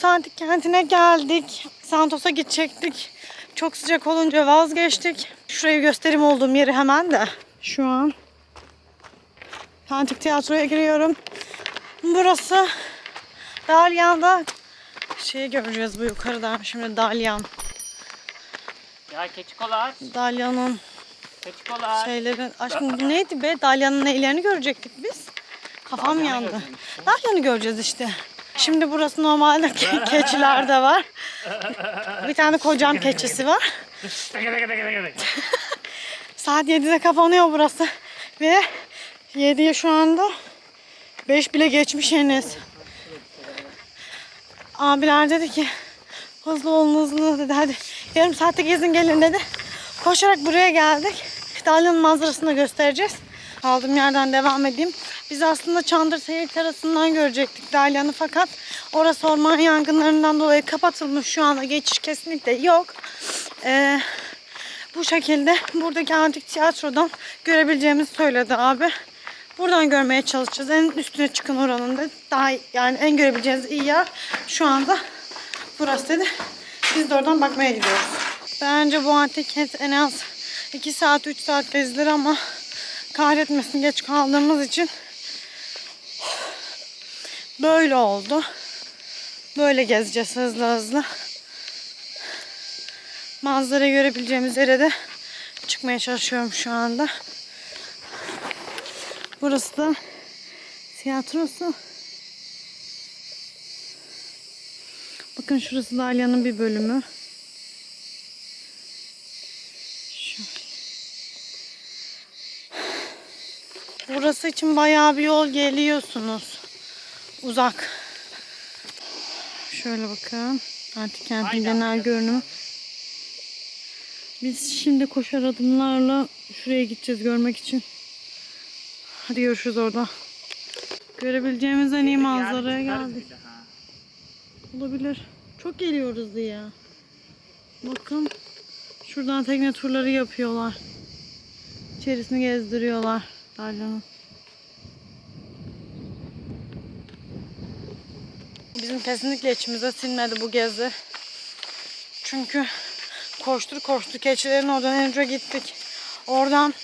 Santos Antik Kenti'ne geldik. Santos'a gidecektik. Çok sıcak olunca vazgeçtik. Şurayı gösterim olduğum yeri hemen de. Şu an Antik Tiyatro'ya giriyorum. Burası Dalyan'da şeyi göreceğiz bu yukarıdan şimdi Dalyan. Ya keçikolar. Dalyan'ın Keçikolar. şeyleri. Aşkım bu neydi be? Dalyan'ın neylerini görecektik biz. Kafam Dalyan'ı yandı. Dalyan'ı göreceğiz işte. Şimdi burası normalde ke- keçiler de var. Bir tane kocam keçisi var. Saat 7'de kapanıyor burası. Ve 7'ye şu anda 5 bile geçmiş henüz. Abiler dedi ki hızlı olun hızlı dedi hadi yarım saatte gezin gelin dedi. Koşarak buraya geldik. Dalyanın manzarasını göstereceğiz. Kaldığım yerden devam edeyim. Biz aslında Çandır Seyir Terası'ndan görecektik Dalyan'ı fakat orası orman yangınlarından dolayı kapatılmış. Şu anda geçiş kesinlikle yok. Ee, bu şekilde buradaki antik tiyatrodan görebileceğimizi söyledi abi. Buradan görmeye çalışacağız. En üstüne çıkın oranın da. Daha yani en görebileceğiniz iyi yer şu anda burası dedi. Biz de oradan bakmaya gidiyoruz. Bence bu antik kent en az 2 saat 3 saat gezilir ama kahretmesin geç kaldığımız için böyle oldu. Böyle gezeceğiz hızlı hızlı. Manzara görebileceğimiz yere de çıkmaya çalışıyorum şu anda. Burası da tiyatrosu. Bakın şurası da Alya'nın bir bölümü. Burası için bayağı bir yol geliyorsunuz. Uzak. Şöyle bakın. Antik kentin genel görünümü. Biz şimdi koşar adımlarla şuraya gideceğiz görmek için. Hadi görüşürüz orada. Görebileceğimiz en iyi manzaraya geldik. Olabilir. Çok geliyoruz diye. Bakın. Şuradan tekne turları yapıyorlar. İçerisini gezdiriyorlar. Dalyanın. Bizim kesinlikle içimize sinmedi bu gezi. Çünkü koştur koştur keçilerin oradan uca gittik. Oradan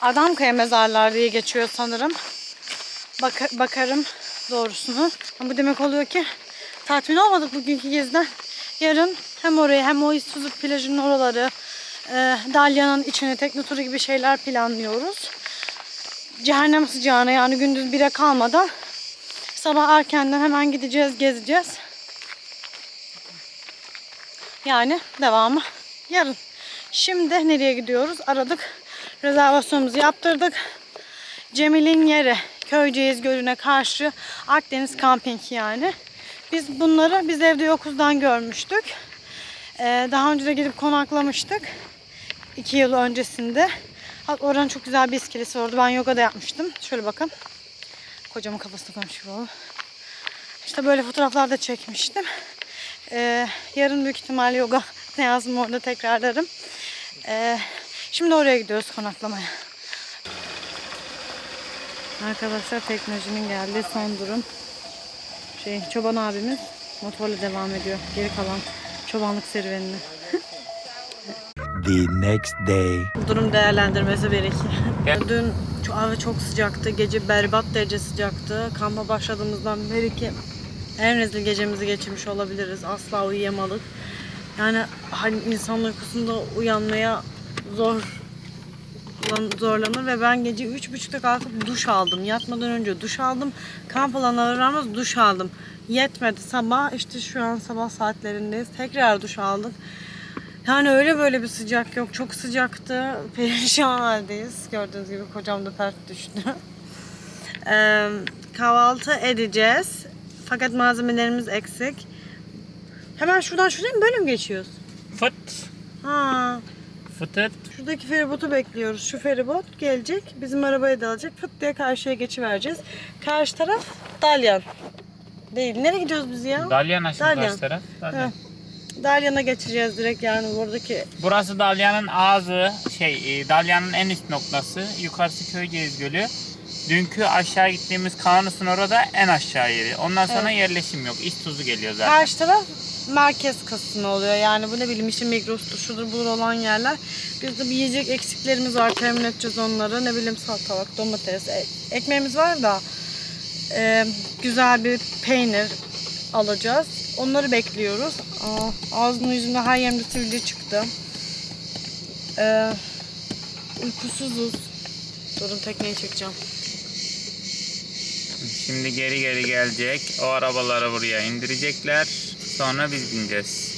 Adamkaya mezarlar diye geçiyor sanırım. Baka- bakarım doğrusunu. Bu demek oluyor ki tatmin olmadık bugünkü geziden. Yarın hem orayı hem o İztuzu plajının oraları, e, Dalya'nın içine tekne turu gibi şeyler planlıyoruz. Cehennem sıcağına yani gündüz bire kalmadan sabah erkenden hemen gideceğiz, gezeceğiz. Yani devamı yarın. Şimdi nereye gidiyoruz? Aradık. Rezervasyonumuzu yaptırdık. Cemil'in yeri Köyceğiz Gölü'ne karşı Akdeniz Camping yani. Biz bunları biz evde yokuzdan görmüştük. Ee, daha önce de gidip konaklamıştık. iki yıl öncesinde. Oranın çok güzel bir iskelesi vardı. Ben yoga da yapmıştım. Şöyle bakın. Kocamın kafasına koymuş oldu. İşte böyle fotoğraflar da çekmiştim. Ee, yarın büyük ihtimal yoga ne yazdım orada tekrarlarım. Ee, şimdi oraya gidiyoruz konaklamaya. Arkadaşlar teknolojinin geldiği son durum. Şey çoban abimiz motorla devam ediyor. Geri kalan çobanlık serüvenini. The next day. Durum değerlendirmesi bir iki. Dün çok- hava çok sıcaktı. Gece berbat derece sıcaktı. Kampa başladığımızdan beri ki en rezil gecemizi geçirmiş olabiliriz. Asla uyuyamadık. Yani hani insan uykusunda uyanmaya zor zorlanır ve ben gece üç buçukta kalkıp duş aldım. Yatmadan önce duş aldım. Kamp alanına varmaz duş aldım. Yetmedi sabah işte şu an sabah saatlerindeyiz. Tekrar duş aldık. Yani öyle böyle bir sıcak yok. Çok sıcaktı. Perişan haldeyiz. Gördüğünüz gibi kocam da pert düştü. Ee, kahvaltı edeceğiz. Fakat malzemelerimiz eksik. Hemen şuradan şuraya mı böyle mi geçiyoruz? Fıt. Ha, Fıtıt. şuradaki feribotu bekliyoruz. Şu feribot gelecek. Bizim arabaya da alacak. Fıt diye karşıya geçivereceğiz. Karşı taraf Dalyan. Değil. Nereye gidiyoruz biz ya? Dalyan aşkım Dalyan. karşı taraf. Dalyan. Heh. Dalyan'a geçeceğiz direkt yani buradaki Burası Dalyan'ın ağzı, şey, e, Dalyan'ın en üst noktası. Yukarısı Köyceğiz Gölü. Dünkü aşağı gittiğimiz Kanus'un orada en aşağı yeri. Ondan sonra yerleşim yok. İç tuzu geliyor zaten. Karşı taraf merkez kısmı oluyor. Yani bu ne bileyim işte Migros'tur, şudur budur olan yerler. Bizde bir yiyecek eksiklerimiz var. Temin edeceğiz onları. Ne bileyim salatalık, domates. E- ekmeğimiz var da e, güzel bir peynir alacağız. Onları bekliyoruz. Aa, ağzımın yüzümde her yerimde sivilce çıktı. E, uykusuzuz. Durun tekneyi çekeceğim. Şimdi geri geri gelecek. O arabaları buraya indirecekler. Sonra biz bineceğiz.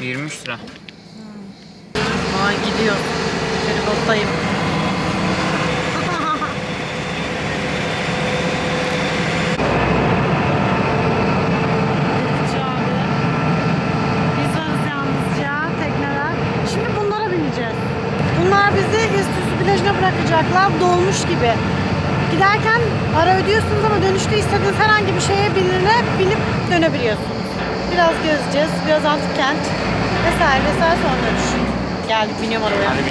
23 lira. Aa gidiyor. Feribottayım. Biz varız yalnızca tekneler. Şimdi bunlara bineceğiz. Bunlar bizi İztuzu plajına bırakacaklar dolmuş gibi. Giderken para ödüyorsunuz ama dönüşte istediğiniz herhangi bir şeye binine binip dönebiliyorsunuz. Biraz gezeceğiz, biraz antik kent vesaire vesaire sonra dönüş. Geldik biniyorum arabaya. Hadi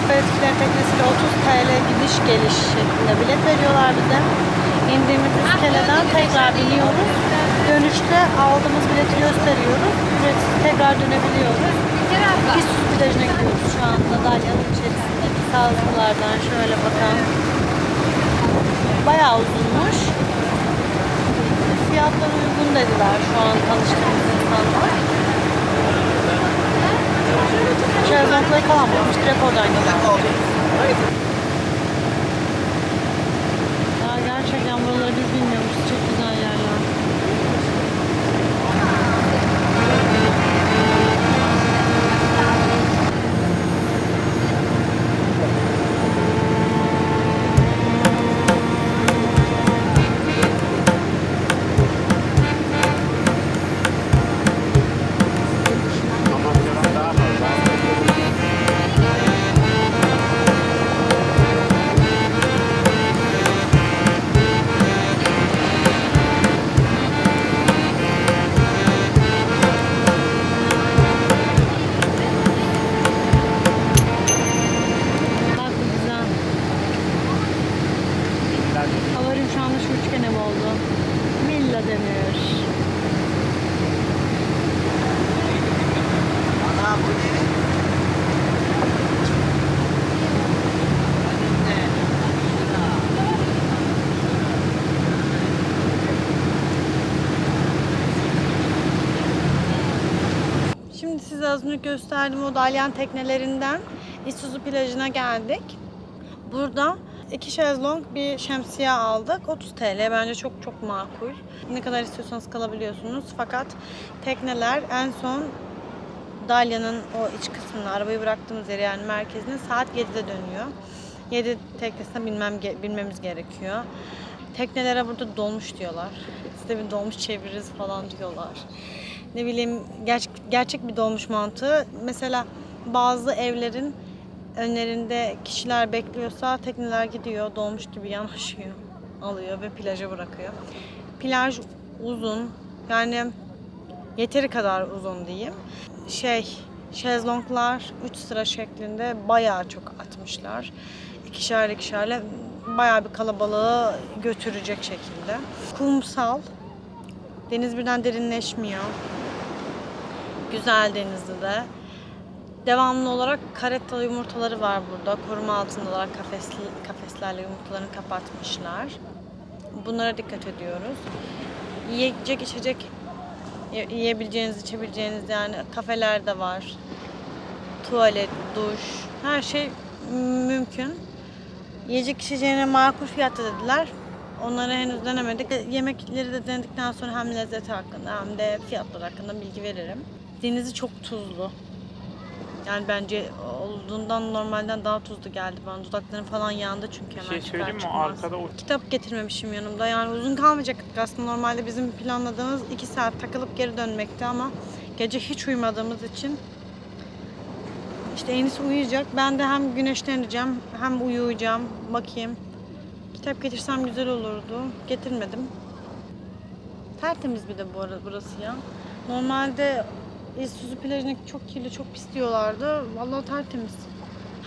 kooperatiflerin teknesiyle 30 TL gidiş geliş şeklinde bilet veriyorlar bize. İndiğimiz iskeleden tekrar biniyoruz. Dönüşte aldığımız bileti gösteriyoruz. Ücretsiz tekrar dönebiliyoruz. Su plajına gidiyoruz şu anda Dalyan'ın içerisindeki sağlıklardan şöyle bakalım. Bayağı uzunmuş. Fiyatları uygun dediler şu an tanıştığımız insanlar. Şezlong'la kalamamış. Direkt oradan gidelim. Gösterdiğim o dalyan teknelerinden Isuzu plajına geldik. Burada iki şezlong bir şemsiye aldık. 30 TL bence çok çok makul. Ne kadar istiyorsanız kalabiliyorsunuz. Fakat tekneler en son Dalya'nın o iç kısmına, arabayı bıraktığımız yere yani merkezine saat 7'de dönüyor. 7 teknesine binmem, ge- binmemiz gerekiyor. Teknelere burada dolmuş diyorlar. Size bir dolmuş çeviririz falan diyorlar. Ne bileyim ger- gerçek bir dolmuş mantığı. Mesela bazı evlerin önlerinde kişiler bekliyorsa tekneler gidiyor dolmuş gibi yanaşıyor. Alıyor ve plaja bırakıyor. Plaj uzun. Yani yeteri kadar uzun diyeyim. Şey, şezlonglar 3 sıra şeklinde bayağı çok atmışlar. İkişer ikişerle bayağı bir kalabalığı götürecek şekilde. Kumsal. Deniz birden derinleşmiyor. Güzel denizde de. Devamlı olarak karetta yumurtaları var burada. Koruma altındalar. Kafesli, kafeslerle yumurtalarını kapatmışlar. Bunlara dikkat ediyoruz. Yiyecek, içecek yiyebileceğiniz, içebileceğiniz yani kafeler de var. Tuvalet, duş, her şey mümkün. Yiyecek içeceğine makul fiyatta dediler. Onları henüz denemedik. Yemekleri de denedikten sonra hem lezzeti hakkında hem de fiyatlar hakkında bilgi veririm. Denizi çok tuzlu. Yani bence olduğundan normalden daha tuzlu geldi bana. Dudaklarım falan yandı çünkü hemen şey çıkar söyleyeyim mi? çıkmaz. Arkada o Kitap getirmemişim yanımda. Yani uzun kalmayacaktık aslında. Normalde bizim planladığımız 2 saat takılıp geri dönmekti ama gece hiç uyumadığımız için işte Enis uyuyacak. Ben de hem güneşleneceğim hem uyuyacağım. Bakayım. Kitap getirsem güzel olurdu. Getirmedim. Tertemiz bir de bu arada burası ya. Normalde İzsuzu plajını çok kirli, çok pis diyorlardı. Vallahi tertemiz.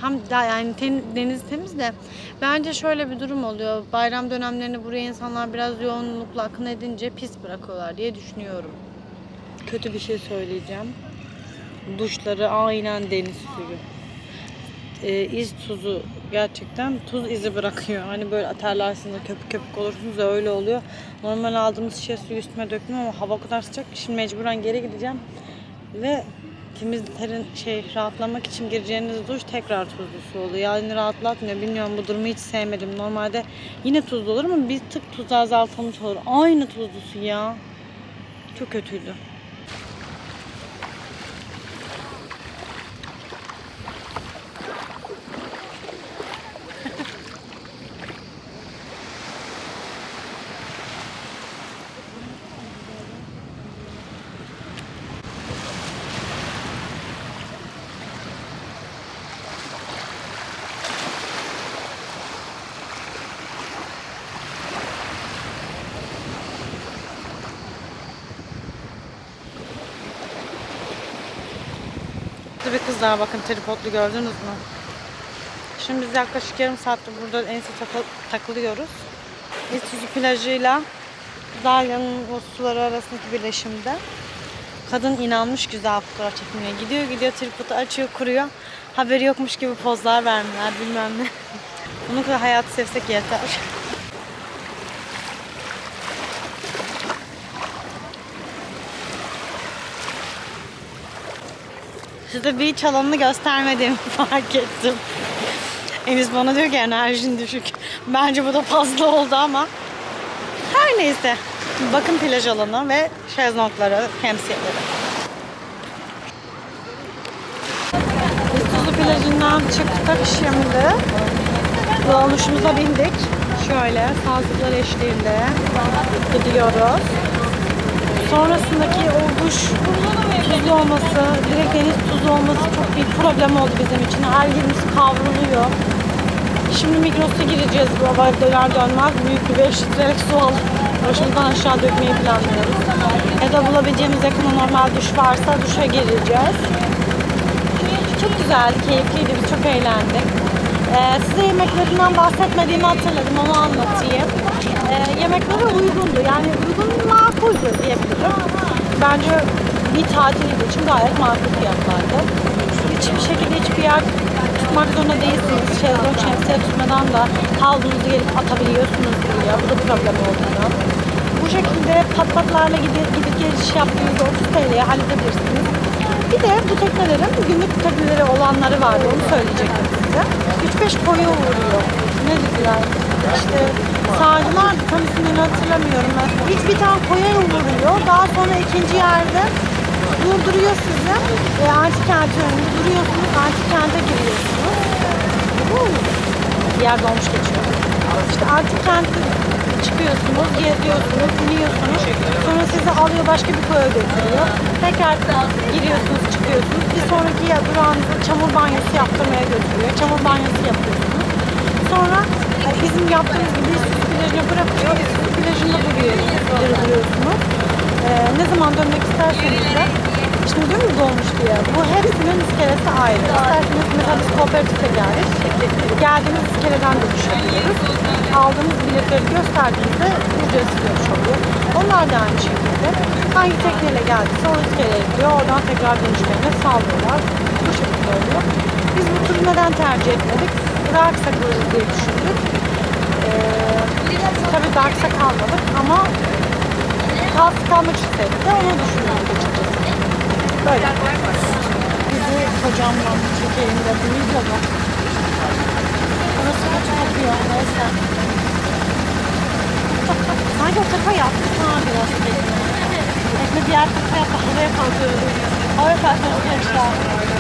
Hem de yani ten- deniz temiz de bence şöyle bir durum oluyor. Bayram dönemlerinde buraya insanlar biraz yoğunlukla akın edince pis bırakıyorlar diye düşünüyorum. Kötü bir şey söyleyeceğim. Duşları aynen deniz suyu. Ee, iz tuzu gerçekten tuz izi bırakıyor. Hani böyle atarlarsınız köpük köpük olursunuz da öyle oluyor. Normal aldığımız şişe suyu üstüme döktüm ama hava o kadar sıcak ki şimdi mecburen geri gideceğim. Ve temiz terin şey rahatlamak için gireceğiniz duş tekrar tuzlu su oluyor. Yani rahatlatmıyor. Bilmiyorum bu durumu hiç sevmedim. Normalde yine tuzlu olur ama bir tık tuz azaltılmış olur. Aynı tuzlu su ya. Çok kötüydü. Burada bir kızlar bakın tripodlu gördünüz mü? Şimdi biz yaklaşık yarım saattir burada en takı- takılıyoruz. İztuzu plajıyla Dalya'nın o suları arasındaki birleşimde. Kadın inanmış güzel fotoğraf çekmeye. Gidiyor gidiyor tripodu açıyor kuruyor. Haberi yokmuş gibi pozlar vermeler bilmem ne. Bunu kadar hayatı sevsek yeter. Size beach alanını göstermediğimi fark ettim. Enis bana diyor ki enerjin düşük. Bence bu da fazla oldu ama. Her neyse. Bakın plaj alanı ve şezlongları, şemsiyeleri. Tuzlu plajından çıktık şimdi. Dolmuşumuza bindik. Şöyle sazlıklar eşliğinde gidiyoruz. Sonrasındaki o duş tuzlu olması, direkt deniz tuzu olması çok büyük problem oldu bizim için. Her yerimiz kavruluyor. Şimdi Migros'a gireceğiz bu hava döner dönmez. Büyük bir 5 litrelik su alıp başımızdan aşağı dökmeyi planlıyoruz. Ya da bulabileceğimiz yakında normal duş varsa duşa gireceğiz. Çok güzeldi, keyifliydi. Biz çok eğlendik. Ee, size yemeklerinden bahsetmediğimi hatırladım, onu anlatayım. Yemekleri uygundu. Yani uygun makuldü diyebilirim. Bence bir tatil için gayet makul fiyatlardı. Hiçbir şekilde hiçbir yer tutmak zorunda değilsiniz. Şezlong şemsiye tutmadan da havlunuzu gelip atabiliyorsunuz buraya. Bu da problem olduğundan. Bu şekilde pat patlarla gidip, gidip geliş yaptığınızda 30 TL'ye halledebilirsiniz. Bir de bu teknelerin günlük tekneleri olanları vardı. Onu söyleyecektim size. 3-5 koyu vuruyor. Ne dediler? İşte sağcılar tam ismini hatırlamıyorum. İlk bir tane koya vuruyor. Daha sonra ikinci yerde durduruyor sizi. E, antik önünde duruyorsunuz. Antik kente giriyorsunuz. Bir yer dolmuş geçiyor. İşte antik kente çıkıyorsunuz, geziyorsunuz, iniyorsunuz. Sonra sizi alıyor başka bir koya götürüyor. Tekrar giriyorsunuz, çıkıyorsunuz. Bir sonraki yer durağınızda çamur banyosu yaptırmaya götürüyor. Çamur banyosu yapıyorsunuz. Sonra e, bizim yaptığımız gibi İzsuzu plajına bırakıyor. İzsuzu plajında duruyorsunuz. duruyorsunuz. E, ne zaman dönmek isterseniz de Şimdi değil mi dolmuş diye. Bu hepsinin iskelesi ayrı. İsterseniz mesela biz kooperatifle geldik. Geldiğimiz iskeleden dönüş yapıyoruz. Aldığımız biletleri gösterdiğimizde ücretsiz dönüş oluyor. Onlar da aynı şekilde. Hangi tekneyle geldiyse o iskeleye gidiyor. Oradan tekrar dönüşlerini sağlıyorlar. Bu şekilde oluyor. Biz bu turu neden tercih etmedik? Daha kısa kalırız diye düşündük. Ee, tabii daha kısa kalmadık ama kalsı kalmak istedi de onu düşünüyoruz açıkçası. Böyle. Bizi kocamla çekeyim de bu videoda. Orası kaç kokuyor neyse. Sanki o tarafa yaptık ha biraz. Tekne diğer tarafa yaptı havaya kalkıyordu. Havaya kalkıyordu gençler.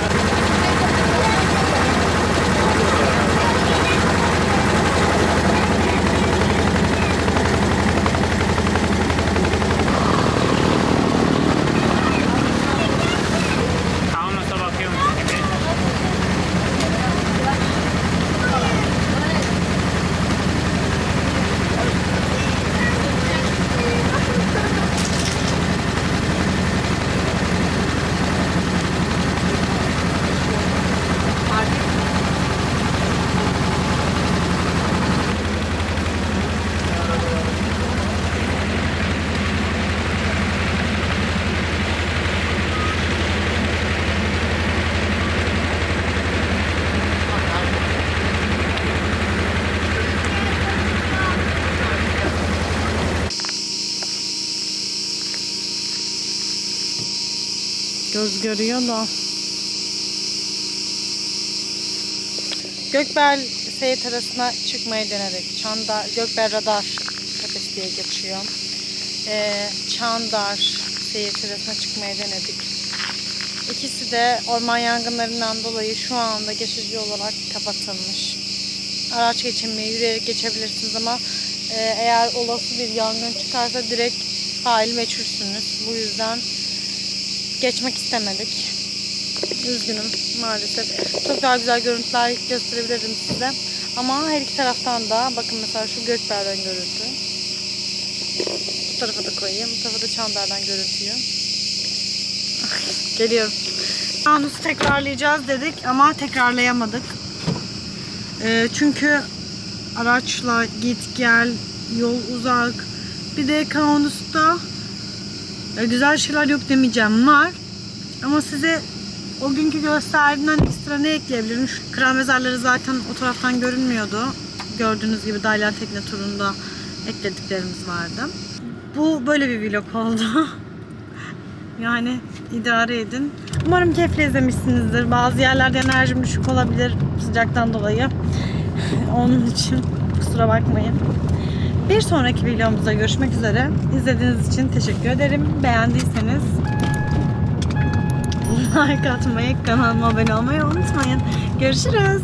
Görüyor da. Gökbel seyir arasına çıkmayı denedik. Çandar, Gökbel Radar Tepesi diye geçiyor. Ee, Çandar seyir arasına çıkmayı denedik. İkisi de orman yangınlarından dolayı şu anda geçici olarak kapatılmış. Araç geçemeyi yürüyerek geçebilirsiniz ama e, eğer olası bir yangın çıkarsa direkt fail meçhulsünüz. Bu yüzden geçmek istemedik. Üzgünüm maalesef. Çok daha güzel görüntüler gösterebilirim size. Ama her iki taraftan da bakın mesela şu Gökber'den görüntü. Bu tarafa da koyayım. Bu tarafa da Çandar'dan görüntüyü. Geliyorum. Anus tekrarlayacağız dedik ama tekrarlayamadık. Ee, çünkü araçla git gel, yol uzak. Bir de Kaunus'ta e, güzel şeyler yok demeyeceğim var. Ama size o günkü gösterdiğimden ekstra ne ekleyebilirim? Şu kral mezarları zaten o taraftan görünmüyordu. Gördüğünüz gibi Dalyan Tekne turunda eklediklerimiz vardı. Bu böyle bir vlog oldu. yani idare edin. Umarım keyifle izlemişsinizdir. Bazı yerlerde enerjim düşük olabilir sıcaktan dolayı. Onun için kusura bakmayın. Bir sonraki videomuzda görüşmek üzere. İzlediğiniz için teşekkür ederim. Beğendiyseniz like atmayı, kanalıma abone olmayı unutmayın. Görüşürüz.